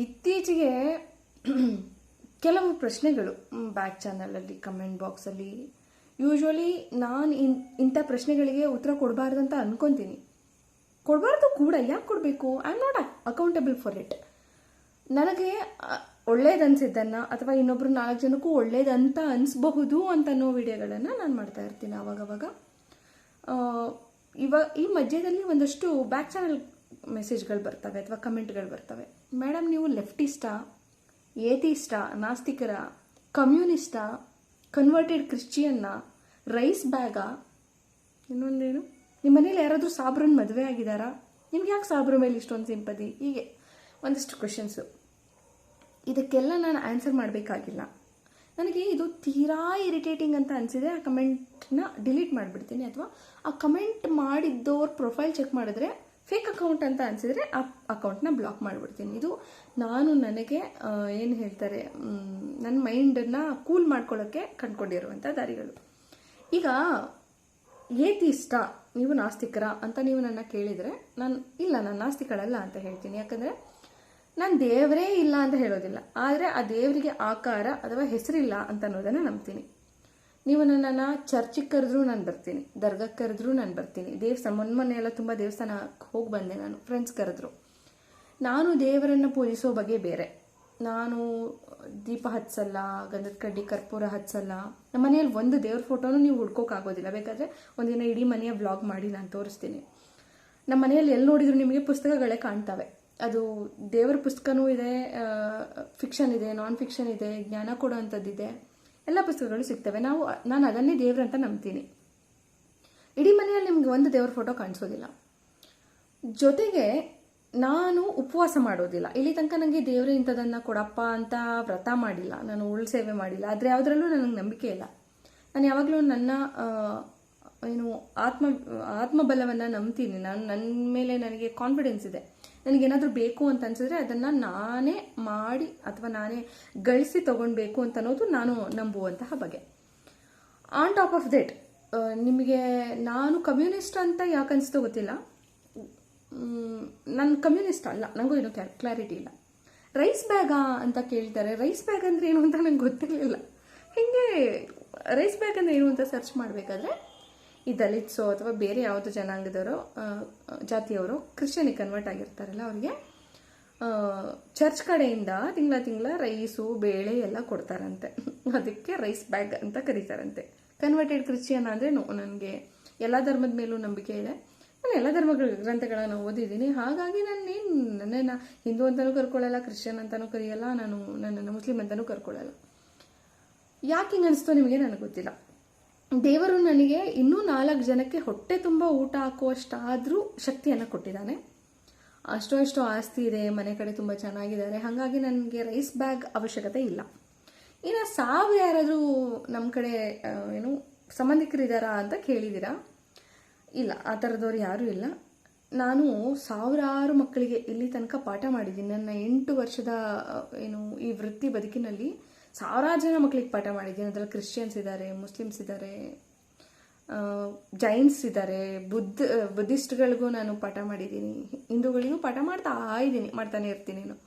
ಇತ್ತೀಚೆಗೆ ಕೆಲವು ಪ್ರಶ್ನೆಗಳು ಬ್ಯಾಕ್ ಚಾನಲಲ್ಲಿ ಕಮೆಂಟ್ ಬಾಕ್ಸಲ್ಲಿ ಯೂಶ್ವಲಿ ನಾನು ಇನ್, ಇಂಥ ಪ್ರಶ್ನೆಗಳಿಗೆ ಉತ್ತರ ಕೊಡಬಾರ್ದು ಅಂತ ಅಂದ್ಕೊತೀನಿ ಕೊಡಬಾರ್ದು ಕೂಡ, ಯಾಕೆ ಕೊಡಬೇಕು? I am not accountable for it ನನಗೆ ಒಳ್ಳೇದು ಅನ್ಸಿದ್ದನ್ನು ಅಥವಾ ಇನ್ನೊಬ್ರು ನಾಲ್ಕು ಜನಕ್ಕೂ ಒಳ್ಳೇದಂತ ಅನಿಸ್ಬಹುದು ಅಂತ ಅನ್ನೋ ವಿಡಿಯೋಗಳನ್ನು ನಾನು ಮಾಡ್ತಾ ಇರ್ತೀನಿ ಆವಾಗವಾಗ ಇವ ಇವಾಗ ಈ ಮಧ್ಯದಲ್ಲಿ ಒಂದಷ್ಟು ಬ್ಯಾಕ್ ಚಾನಲ್ ಮೆಸೇಜ್ಗಳು ಬರ್ತವೆ ಅಥವಾ ಕಮೆಂಟ್ಗಳು ಬರ್ತವೆ. ಮೇಡಮ್, ನೀವು ಲೆಫ್ಟಿಸ್ಟಾ ಏತಿಸ್ಟಾ ನಾಸ್ತಿಕರ, ಕಮ್ಯುನಿಸ್ಟಾ, ಕನ್ವರ್ಟೆಡ್ ಕ್ರಿಶ್ಚಿಯನ್ನ, ರೈಸ್ ಬ್ಯಾಗಾ? ಇನ್ನೊಂದೇನು? ನಿಮ್ಮ ಮನೇಲಿ ಯಾರಾದರೂ ಸಾಬ್ರನ್ನ ಮದುವೆ ಆಗಿದ್ದಾರಾ ನಿಮ್ಗೆ ಯಾಕೆ ಸಾಬ್ರ ಮೇಲೆ ಇಷ್ಟೊಂದು ಸಿಂಪತಿ ಹೀಗೆ ಒಂದಿಷ್ಟು ಕ್ವೆಶನ್ಸು ಇದಕ್ಕೆಲ್ಲ ನಾನು ಆನ್ಸರ್ ಮಾಡಬೇಕಾಗಿಲ್ಲ. ನನಗೆ ಇದು ತೀರಾ ಇರಿಟೇಟಿಂಗ್ ಅಂತ ಅನಿಸಿದೆ ಆ ಕಮೆಂಟ್ನ ಡಿಲೀಟ್ ಮಾಡಿಬಿಡ್ತೀನಿ. ಅಥವಾ ಆ ಕಮೆಂಟ್ ಮಾಡಿದ್ದವ್ರ ಪ್ರೊಫೈಲ್ ಚೆಕ್ ಮಾಡಿದ್ರೆ ಫೇಕ್ ಅಕೌಂಟ್ ಅಂತ ಅನಿಸಿದ್ರೆ ಆ ಅಕೌಂಟ್ನ ಬ್ಲಾಕ್ ಮಾಡಿಬಿಡ್ತೀನಿ. ಇದು ನಾನು ನನಗೆ ಏನು ಹೇಳ್ತಾರೆ ನನ್ನ ಮೈಂಡನ್ನು ಕೂಲ್ ಮಾಡ್ಕೊಳ್ಳೋಕ್ಕೆ ಕಂಡುಕೊಂಡಿರುವಂಥ ದಾರಿಗಳು. ಈಗ ಏತಿಷ್ಟ ನೀವು ನಾಸ್ತಿಕರ ಅಂತ ನೀವು ನನ್ನ ಕೇಳಿದರೆ ನಾನು, ಇಲ್ಲ, ನಾನು ನಾಸ್ತಿಕಳಲ್ಲ ಅಂತ ಹೇಳ್ತೀನಿ. ಯಾಕಂದರೆ ನಾನು ದೇವರೇ ಇಲ್ಲ ಅಂತ ಹೇಳೋದಿಲ್ಲ. ಆದರೆ ಆ ದೇವರಿಗೆ ಆಕಾರ ಅಥವಾ ಹೆಸರಿಲ್ಲ ಅಂತ ಅನ್ನೋದನ್ನು ನಂಬ್ತೀನಿ. ನೀವು ನನ್ನನ್ನು ಚರ್ಚಿಗೆ ಕರೆದ್ರೂ ನಾನು ಬರ್ತೀನಿ ದರ್ಗಕ್ಕೆ ಕರೆದ್ರೂ ನಾನು ಬರ್ತೀನಿ. ದೇವಸ್ಥಾನ ಮೊನ್ನೆ ಮೊನ್ನೆ ಎಲ್ಲ ತುಂಬ ದೇವಸ್ಥಾನಕ್ಕೆ ಹೋಗಿ ಬಂದೆ ನಾನು ಫ್ರೆಂಡ್ಸ್ ಕರೆದ್ರು. ನಾನು ದೇವರನ್ನು ಪೂಜಿಸೋ ಬಗ್ಗೆ ಬೇರೆ. ನಾನು ದೀಪ ಹಚ್ಚಲ್ಲ, ಗಂಧದ ಕಡ್ಡಿ, ಕರ್ಪೂರ ಹಚ್ಚಲ್ಲ. ನಮ್ಮ ಮನೆಯಲ್ಲಿ ಒಂದು ದೇವ್ರ ಫೋಟೋನು ನೀವು ಹುಡ್ಕೋಕ್ಕಾಗೋದಿಲ್ಲ ಬೇಕಾದರೆ ಒಂದಿನ ಇಡೀ ಮನೆಯ ವ್ಲಾಗ್ ಮಾಡಿ ನಾನು ತೋರಿಸ್ತೀನಿ. ನಮ್ಮ ಮನೆಯಲ್ಲಿ ಎಲ್ಲಿ ನೋಡಿದ್ರು ನಿಮಗೆ ಪುಸ್ತಕಗಳೇ ಕಾಣ್ತವೆ. ಅದು ದೇವರ ಪುಸ್ತಕನೂ ಇದೆ ಫಿಕ್ಷನ್ ಇದೆ ನಾನ್ ಫಿಕ್ಷನ್ ಇದೆ, ಜ್ಞಾನ ಕೊಡೋವಂಥದ್ದಿದೆ ಎಲ್ಲ ಪುಸ್ತಕಗಳು ಸಿಗ್ತವೆ. ನಾವು, ನಾನು ಅದನ್ನೇ ದೇವ್ರಂತ ನಂಬ್ತೀನಿ. ಇಡೀ ಮನೆಯಲ್ಲಿ ನಿಮ್ಗೆ ಒಂದು ದೇವ್ರ ಫೋಟೋ ಕಾಣಿಸೋದಿಲ್ಲ. ಜೊತೆಗೆ ನಾನು ಉಪವಾಸ ಮಾಡೋದಿಲ್ಲ. ಇಲ್ಲಿ ತನಕ ನನಗೆ ದೇವರೇ ಇಂಥದನ್ನು ಕೊಡಪ್ಪ ಅಂತ ವ್ರತ ಮಾಡಿಲ್ಲ. ನಾನು ಉಳ್ ಸೇವೆ ಮಾಡಿಲ್ಲ. ಆದರೆ ಯಾವುದರಲ್ಲೂ ನನಗೆ ನಂಬಿಕೆ ಇಲ್ಲ. ನಾನು ಯಾವಾಗಲೂ ನನ್ನ ಏನು ಆತ್ಮ, ಆತ್ಮಬಲವನ್ನು ನಂಬ್ತೀನಿ. ನಾನು ನನ್ನ ಮೇಲೆ ನನಗೆ ಕಾನ್ಫಿಡೆನ್ಸ್ ಇದೆ. ನನಗೇನಾದರೂ ಬೇಕು ಅಂತ ಅನ್ಸಿದ್ರೆ ಅದನ್ನು ನಾನೇ ಮಾಡಿ ಅಥವಾ ನಾನೇ ಗಳಿಸಿ ತೊಗೊಳ್ಬೇಕು ಅಂತ ಅನ್ನೋದು ನಾನು ನಂಬುವಂತಹ ಬಗೆ. ಆನ್ ಟಾಪ್ ಆಫ್ ದಟ್ ನಿಮಗೆ ನಾನು ಕಮ್ಯುನಿಸ್ಟ್ ಅಂತ ಯಾಕೆ ಅನಿಸ್ತೋ ಗೊತ್ತಿಲ್ಲ. ನಾನು ಕಮ್ಯುನಿಸ್ಟ್ ಅಲ್ಲ ನನಗೂ ಏನೋ ಕ್ಲಾರಿಟಿ ಇಲ್ಲ. ರೈಸ್ ಬ್ಯಾಗಾ ಅಂತ ಕೇಳ್ತಾರೆ. ರೈಸ್ ಬ್ಯಾಗ್ ಅಂದರೆ ಏನು ಅಂತ ನಂಗೆ ಗೊತ್ತಿರಲಿಲ್ಲ. ಹೀಗೆ ರೈಸ್ ಬ್ಯಾಗ್ ಅಂದರೆ ಏನು ಅಂತ ಸರ್ಚ್ ಮಾಡಬೇಕಾದ್ರೆ ಈ ದಲಿತ್ಸೋ ಅಥವಾ ಬೇರೆ ಯಾವುದೋ ಜನಾಂಗದವರು ಜಾತಿಯವರು ಕ್ರಿಶ್ಚಿಯನಿಗೆ ಕನ್ವರ್ಟ್ ಆಗಿರ್ತಾರಲ್ಲ ಅವರಿಗೆ ಚರ್ಚ್ ಕಡೆಯಿಂದ ತಿಂಗಳ ತಿಂಗಳ ರೈಸು, ಬೇಳೆ ಎಲ್ಲ ಕೊಡ್ತಾರಂತೆ. ಅದಕ್ಕೆ ರೈಸ್ ಬ್ಯಾಗ್ ಅಂತ ಕರೀತಾರಂತೆ. ಕನ್ವರ್ಟೆಡ್ ಕ್ರಿಶ್ಚಿಯನ್ ಅಂದರೆ ನನಗೆ ಎಲ್ಲ ಧರ್ಮದ ಮೇಲೂ ನಂಬಿಕೆ ಇದೆ. ನಾನು ಎಲ್ಲ ಧರ್ಮಗಳ ಗ್ರಂಥಗಳನ್ನು ಓದಿದ್ದೀನಿ. ಹಾಗಾಗಿ ನಾನೇನು ನನ್ನನ್ನು ಹಿಂದೂ ಅಂತಲೂ ಕರ್ಕೊಳ್ಳಲ್ಲ, ಕ್ರಿಶ್ಚಿಯನ್ ಅಂತಲೂ ಕರೆಯಲ್ಲ, ನಾನು ನನ್ನನ್ನು ಮುಸ್ಲಿಂ ಅಂತಲೂ ಕರ್ಕೊಳ್ಳಲ್ಲ. ಯಾಕೆ ಹಿಂಗೆ ಅನಿಸ್ತೋ ನಿಮಗೆ? ನನಗೆ ಗೊತ್ತಿಲ್ಲ. ದೇವರು ನನಗೆ ಇನ್ನೂ ನಾಲ್ಕು ಜನಕ್ಕೆ ಹೊಟ್ಟೆ ತುಂಬ ಊಟ ಹಾಕುವಷ್ಟಾದರೂ ಶಕ್ತಿಯನ್ನು ಕೊಟ್ಟಿದ್ದಾನೆ. ಅಷ್ಟೋ ಅಷ್ಟೋ ಆಸ್ತಿ ಇದೆ, ಮನೆ ಕಡೆ ತುಂಬ ಚೆನ್ನಾಗಿದ್ದಾರೆ, ಹಾಗಾಗಿ ನನಗೆ ರೈಸ್ ಬ್ಯಾಗ್ ಅವಶ್ಯಕತೆ ಇಲ್ಲ. ಇನ್ನು ಸಾವು ಯಾರಾದರೂ ನಮ್ಮ ಕಡೆ ಏನು ಸಂಬಂಧಿಕರಿದ್ದಾರಾ ಅಂತ ಕೇಳಿದ್ದೀರಾ ಇಲ್ಲ, ಆ ಥರದವ್ರು ಯಾರೂ ಇಲ್ಲ. ನಾನು ಸಾವಿರಾರು ಮಕ್ಕಳಿಗೆ ಇಲ್ಲಿ ತನಕ ಪಾಠ ಮಾಡಿದ್ದೀನಿ. ನನ್ನ ಎಂಟು ವರ್ಷದ ಏನು ಈ ವೃತ್ತಿ ಬದುಕಿನಲ್ಲಿ ಸಾವಿರಾರು ಜನ ಮಕ್ಕಳಿಗೆ ಪಾಠ ಮಾಡಿದ್ದೀನಿ. ಅದರಲ್ಲಿ ಕ್ರಿಶ್ಚಿಯನ್ಸ್ ಇದ್ದಾರೆ ಮುಸ್ಲಿಮ್ಸ್ ಇದ್ದಾರೆ ಜೈನ್ಸ್ ಇದ್ದಾರೆ ಬುದ್ಧ, ಬುದ್ಧಿಸ್ಟ್ಗಳಿಗೂ ನಾನು ಪಾಠ ಮಾಡಿದ್ದೀನಿ. ಹಿಂದೂಗಳಿಗೂ ಪಾಠ ಮಾಡ್ತಾ ಇದ್ದೀನಿ, ಮಾಡ್ತಾನೆ ಇರ್ತೀನಿ ನಾನು.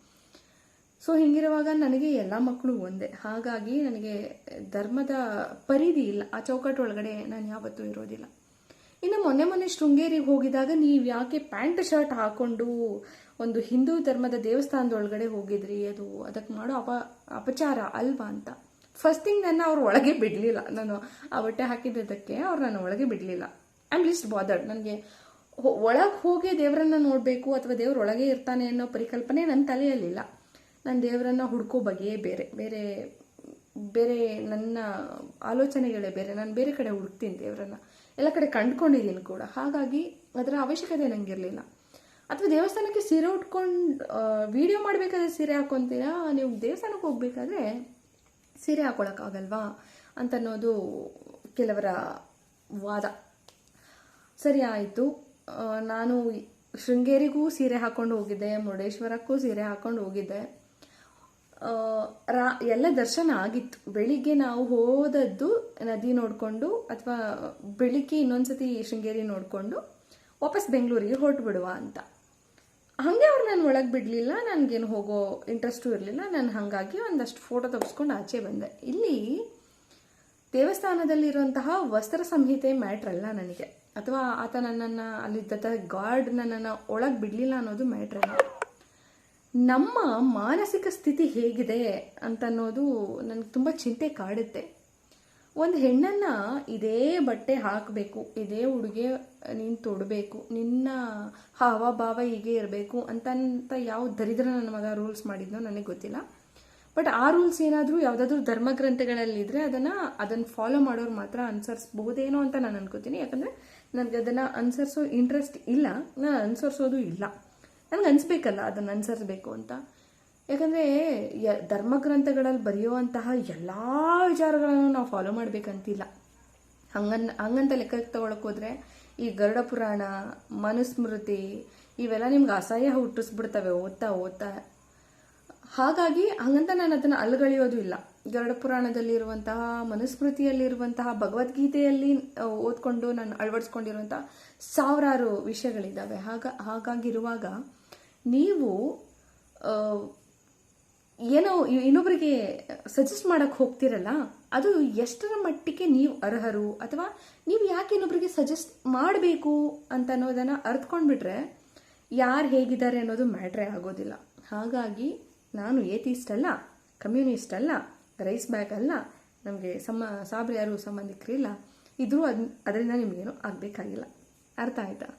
ಸೊ ಹಿಂಗಿರುವಾಗ ನನಗೆ ಎಲ್ಲ ಮಕ್ಕಳು ಒಂದೇ. ಹಾಗಾಗಿ ನನಗೆ ಧರ್ಮದ ಪರಿಧಿ ಇಲ್ಲ. ಆ ಚೌಕಟ್ಟು ಒಳಗಡೆ ನಾನು ಯಾವತ್ತೂ ಇರೋದಿಲ್ಲ. ಇನ್ನು ಮೊನ್ನೆ ಮೊನ್ನೆ ಶೃಂಗೇರಿಗೆ ಹೋಗಿದಾಗ ನೀವು ಯಾಕೆ ಪ್ಯಾಂಟ್ ಶರ್ಟ್ ಹಾಕೊಂಡು ಒಂದು ಹಿಂದೂ ಧರ್ಮದ ದೇವಸ್ಥಾನದೊಳಗಡೆ ಹೋಗಿದ್ರಿ? ಅದು ಅದಕ್ಕೆ ಮಾಡೋ ಅಪ, ಅಪಚಾರ ಅಲ್ವಾ ಅಂತ. ಫಸ್ಟ್ ಥಿಂಗ್ ನನ್ನ ಅವ್ರ ಒಳಗೆ ಬಿಡಲಿಲ್ಲ. ನಾನು ಆ ಬಟ್ಟೆ ಹಾಕಿದ್ದಕ್ಕೆ ಅವ್ರು ನನ್ನ ಒಳಗೆ ಬಿಡಲಿಲ್ಲ. ಐ ಆಮ್ ಲಿಸ್ಟ್ ಬಾದರ್ಡ್ ನನಗೆ ಒಳಗೆ ಹೋಗಿ ದೇವರನ್ನ ನೋಡಬೇಕು ಅಥವಾ ದೇವ್ರ ಒಳಗೆ ಇರ್ತಾನೆ ಅನ್ನೋ ಪರಿಕಲ್ಪನೆ ನನ್ನ ತಲೆಯಲ್ಲಿಲ್ಲ. ನಾನು ದೇವರನ್ನ ಹುಡ್ಕೋ ಬಗೆಯೇ ಬೇರೆ ಬೇರೆ ಬೇರೆ ನನ್ನ ಆಲೋಚನೆಗಳೇ ಬೇರೆ. ನಾನು ಬೇರೆ ಕಡೆ ಹುಡುಕ್ತೀನಿ ದೇವರನ್ನ. ಎಲ್ಲ ಕಡೆ ಕಂಡ್ಕೊಂಡಿದ್ದೀನಿ ಕೂಡ. ಹಾಗಾಗಿ ಅದರ ಅವಶ್ಯಕತೆ ನನಗಿರಲಿಲ್ಲ ಅಥವಾ ದೇವಸ್ಥಾನಕ್ಕೆ ಸೀರೆ ಉಟ್ಕೊಂಡು ವಿಡಿಯೋ ಮಾಡಬೇಕಾದ್ರೆ ಸೀರೆ ಹಾಕೊತೀರಾ? ನೀವು ದೇವಸ್ಥಾನಕ್ಕೆ ಹೋಗ್ಬೇಕಾದ್ರೆ ಸೀರೆ ಹಾಕೊಳಕ್ಕಾಗಲ್ವಾ ಅಂತ ಅನ್ನೋದು ಕೆಲವರ ವಾದ. ಸರಿ ಆಯಿತು. ನಾನು ಶೃಂಗೇರಿಗೂ ಸೀರೆ ಹಾಕೊಂಡು ಹೋಗಿದ್ದೆ, ಮುರುಡೇಶ್ವರಕ್ಕೂ ಸೀರೆ ಹಾಕೊಂಡು ಹೋಗಿದ್ದೆ. ರಾ, ಎಲ್ಲ ದರ್ಶನ ಆಗಿತ್ತು. ಬೆಳಿಗ್ಗೆ ನಾವು ಹೋದದ್ದು ನದಿ ನೋಡಿಕೊಂಡು ಅಥವಾ ಬೆಳಿಗ್ಗೆ ಇನ್ನೊಂದ್ಸತಿ ಶೃಂಗೇರಿ ನೋಡಿಕೊಂಡು ವಾಪಸ್ ಬೆಂಗಳೂರಿಗೆ ಹೊರಟು ಬಿಡುವ ಅಂತ. ಹಾಗೆ ಅವ್ರು ನಾನು ಒಳಗೆ ಬಿಡಲಿಲ್ಲ, ನನಗೇನು ಹೋಗೋ ಇಂಟ್ರೆಸ್ಟು ಇರಲಿಲ್ಲ, ನಾನು ಹಾಗಾಗಿ ಒಂದಷ್ಟು ಫೋಟೋ ತೆಗೆಸ್ಕೊಂಡು ಆಚೆ ಬಂದೆ. ಇಲ್ಲಿ ದೇವಸ್ಥಾನದಲ್ಲಿರುವಂತಹ ವಸ್ತ್ರ ಸಂಹಿತೆ ಮ್ಯಾಟ್ರ್ ಅಲ್ಲ ನನಗೆ. ಅಥವಾ ಆತ ನನ್ನನ್ನು ಅಲ್ಲಿದ್ದ ಗಾರ್ಡ್ ನನ್ನನ್ನು ಒಳಗೆ ಬಿಡಲಿಲ್ಲ ಅನ್ನೋದು ಮ್ಯಾಟ್ರ್ ಅಲ್ಲ. ನಮ್ಮ ಮಾನಸಿಕ ಸ್ಥಿತಿ ಹೇಗಿದೆ ಅಂತ ಅನ್ನೋದು ನನಗೆ ತುಂಬ ಚಿಂತೆ ಕಾಡುತ್ತೆ. ಒಂದು ಹೆಣ್ಣನ್ನು ಇದೇ ಬಟ್ಟೆ ಹಾಕಬೇಕು, ಇದೇ ಉಡುಗೆ ನೀನು ತೊಡಬೇಕು, ನಿನ್ನ ಹಾವಭಾವ ಹೀಗೆ ಇರಬೇಕು ಅಂತಂತ ಯಾವ ದರಿದ್ರ ನನ್ನ ಮಗ ರೂಲ್ಸ್ ಮಾಡಿದ್ನೋ ನನಗೆ ಗೊತ್ತಿಲ್ಲ. ಬಟ್ ಆ ರೂಲ್ಸ್ ಏನಾದರೂ ಯಾವುದಾದ್ರೂ ಧರ್ಮಗ್ರಂಥಗಳಲ್ಲಿದ್ದರೆ ಅದನ್ನು ಅದನ್ನು ಫಾಲೋ ಮಾಡೋರು ಮಾತ್ರ ಅನುಸರಿಸ್ಬಹುದೇನೋ ಅಂತ ನಾನು ಅನ್ಕೋತೀನಿ. ಯಾಕಂದರೆ ನನಗೆ ಅದನ್ನು ಅನುಸರಿಸೋ ಇಂಟ್ರೆಸ್ಟ್ ಇಲ್ಲ, ನಾನು ಅನುಸರಿಸೋದು ಇಲ್ಲ. ನನಗೆ ಅನಿಸ್ಬೇಕಲ್ಲ, ಅದನ್ನು ಅನುಸರಿಸ್ಬೇಕು ಅಂತ. ಯಾಕಂದರೆ, ಯ ಧರ್ಮಗ್ರಂಥಗಳಲ್ಲಿ ಬರೆಯುವಂತಹ ಎಲ್ಲ ವಿಚಾರಗಳನ್ನು ನಾವು ಫಾಲೋ ಮಾಡಬೇಕಂತಿಲ್ಲ. ಹಂಗನ್, ಹಂಗಂತ ಲೆಕ್ಕಕ್ಕೆ ತಗೊಳಕ್ಕೆ ಹೋದ್ರೆ, ಈ ಗರುಡ ಪುರಾಣ, ಮನುಸ್ಮೃತಿ, ಇವೆಲ್ಲ ನಿಮ್ಗೆ ಅಸಹ್ಯ ಹುಟ್ಟಿಸ್ಬಿಡ್ತವೆ ಓದ್ತಾ ಓದ್ತಾ. ಹಾಗಾಗಿ, ಹಂಗಂತ ನಾನು ಅದನ್ನು ಅಲ್ಗಳೆಯೋದು ಇಲ್ಲ. ಗರುಡ ಪುರಾಣದಲ್ಲಿರುವಂತಹ, ಮನುಸ್ಮೃತಿಯಲ್ಲಿರುವಂತಹ, ಭಗವದ್ಗೀತೆಯಲ್ಲಿ ಓದ್ಕೊಂಡು ನಾನು ಅಳವಡಿಸ್ಕೊಂಡಿರುವಂತಹ ಸಾವಿರಾರು ವಿಷಯಗಳಿದ್ದಾವೆ ಹಾಗ, ಹಾಗಾಗಿರುವಾಗ ನೀವು ಏನೋ ಇನ್ನೊಬ್ಬರಿಗೆ ಸಜೆಸ್ಟ್ ಮಾಡೋಕ್ಕೆ ಹೋಗ್ತಿರಲ್ಲ, ಅದು ಎಷ್ಟರ ಮಟ್ಟಿಗೆ ನೀವು ಅರ್ಹರು, ಅಥವಾ ನೀವು ಯಾಕೆ ಇನ್ನೊಬ್ಬರಿಗೆ ಸಜೆಸ್ಟ್ ಮಾಡಬೇಕು ಅಂತ ಅನ್ನೋದನ್ನು ಅರ್ತ್ಕೊಂಡ್ಬಿಟ್ರೆ ಯಾರು ಹೇಗಿದ್ದಾರೆ ಅನ್ನೋದು ಮ್ಯಾಟ್ರೇ ಆಗೋದಿಲ್ಲ. ಹಾಗಾಗಿ ನಾನು ಏತಿಸ್ಟ್ ಅಲ್ಲ, ಕಮ್ಯುನಿಸ್ಟ್ ಅಲ್ಲ, ರೈಸ್ ಬ್ಯಾಗ್ ಅಲ್ಲ, ನಮಗೆ ಸಮ ಸಾಬ್ರು ಯಾರು ಸಂಬಂಧಿಕರಿಲ್ಲ ಇದ್ರೂ ಅದ್, ಅದರಿಂದ ನಿಮಗೇನು ಆಗಬೇಕಾಗಿಲ್ಲ. ಅರ್ಥ ಆಯ್ತಾ?